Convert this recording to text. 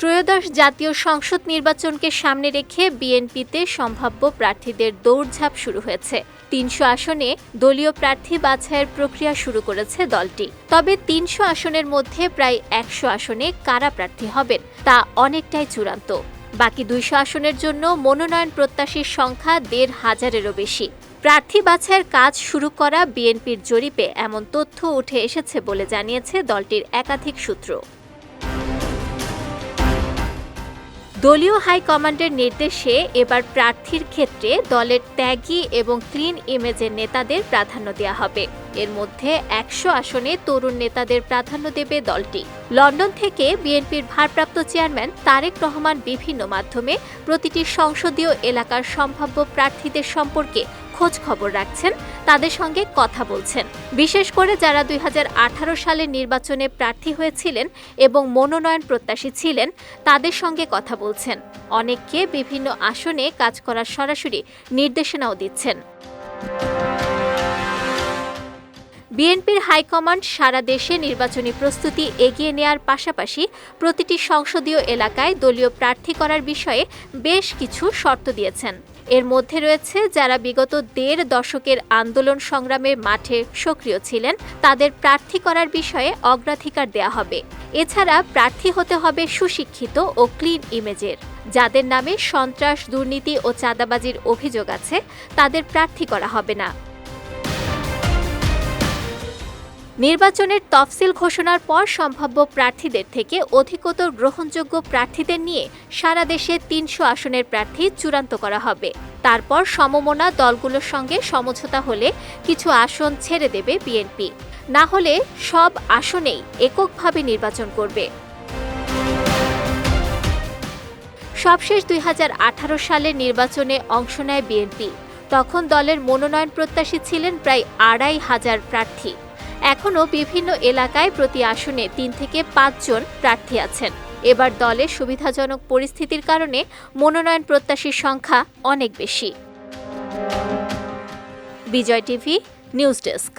ত্রয়োদশ জাতীয় সংসদ নির্বাচনকে সামনে রেখে বিএনপিতে সম্ভাব্য প্রার্থীদের দৌড়ঝাঁপ শুরু হয়েছে। তিনশো আসনে দলীয় প্রার্থী বাছাইয়ের প্রক্রিয়া শুরু করেছে দলটি। তবে তিনশো আসনের মধ্যে প্রায় একশো আসনে কারা প্রার্থী হবেন তা অনেকটাই চূড়ান্ত। বাকি দুইশো আসনের জন্য মনোনয়ন প্রত্যাশীর সংখ্যা দেড় হাজারেরও বেশি। প্রার্থী বাছাইয়ের কাজ শুরু করা বিএনপির জরিপে এমন তথ্য উঠে এসেছে বলে জানিয়েছে দলটির একাধিক সূত্র। দলীয় হাইকমান্ডের নির্দেশে এবার প্রার্থীর ক্ষেত্রে দলের ত্যাগী এবং ক্লিন ইমেজের নেতাদের প্রাধান্য দেওয়া হবে। এর মধ্যে একশো আসনে তরুণ নেতাদের প্রাধান্য দেবে দলটি। লন্ডন থেকে বিএনপির ভারপ্রাপ্ত চেয়ারম্যান তারেক রহমান বিভিন্ন মাধ্যমে প্রতিটি সংসদীয় এলাকার সম্ভাব্য প্রার্থীদের সম্পর্কে খোঁজ খবর রাখছেন, তাদের সঙ্গে কথা বলছেন। বিশেষ করে যারা দুই সালের নির্বাচনে প্রার্থী হয়েছিলেন এবং মনোনয়ন প্রত্যাশী ছিলেন, তাদের সঙ্গে কথা বলছেন। অনেককে বিভিন্ন আসনে কাজ করার সরাসরি নির্দেশনাও দিচ্ছেন। বিএনপির হাইকমান্ড সারা দেশে নির্বাচনী প্রস্তুতি এগিয়ে নেয়ার পাশাপাশি প্রতিটি সংসদীয় এলাকায় দলীয় প্রার্থী করার বিষয়ে বেশ কিছু শর্ত দিয়েছেন। এর মধ্যে রয়েছে, যারা বিগত দেড় দশকের আন্দোলন সংগ্রামের মাঠে সক্রিয় ছিলেন, তাদের প্রার্থী করার বিষয়ে অগ্রাধিকার দেয়া হবে। এছাড়া প্রার্থী হতে হবে সুশিক্ষিত ও ক্লিন ইমেজের। যাদের নামে সন্ত্রাস, দুর্নীতি ও চাঁদাবাজির অভিযোগ আছে, তাদের প্রার্থী করা হবে না। নির্বাচনের তফসিল ঘোষণার পর সম্ভাব্য প্রার্থীদের থেকে অধিকতর গ্রহণযোগ্য প্রার্থীদের নিয়ে সারা দেশে তিনশো আসনের প্রার্থী চূড়ান্ত করা হবে। তারপর সমমনা দলগুলোর সঙ্গে সমঝোতা হলে কিছু আসন ছেড়ে দেবে বিএনপি। না হলে সব আসনেই এককভাবে নির্বাচন করবে। সবশেষ দুই সালের নির্বাচনে অংশ নেয় বিএনপি। তখন দলের মনোনয়ন প্রত্যাশী ছিলেন প্রায় আড়াই হাজার প্রার্থী। এখনও বিভিন্ন এলাকায় প্রতি আসনে তিন থেকে পাঁচজন প্রার্থী আছেন। এবার দলের সুবিধাজনক পরিস্থিতির কারণে মনোনয়ন প্রত্যাশীর সংখ্যা অনেক বেশি। Bijoy TV, news desk.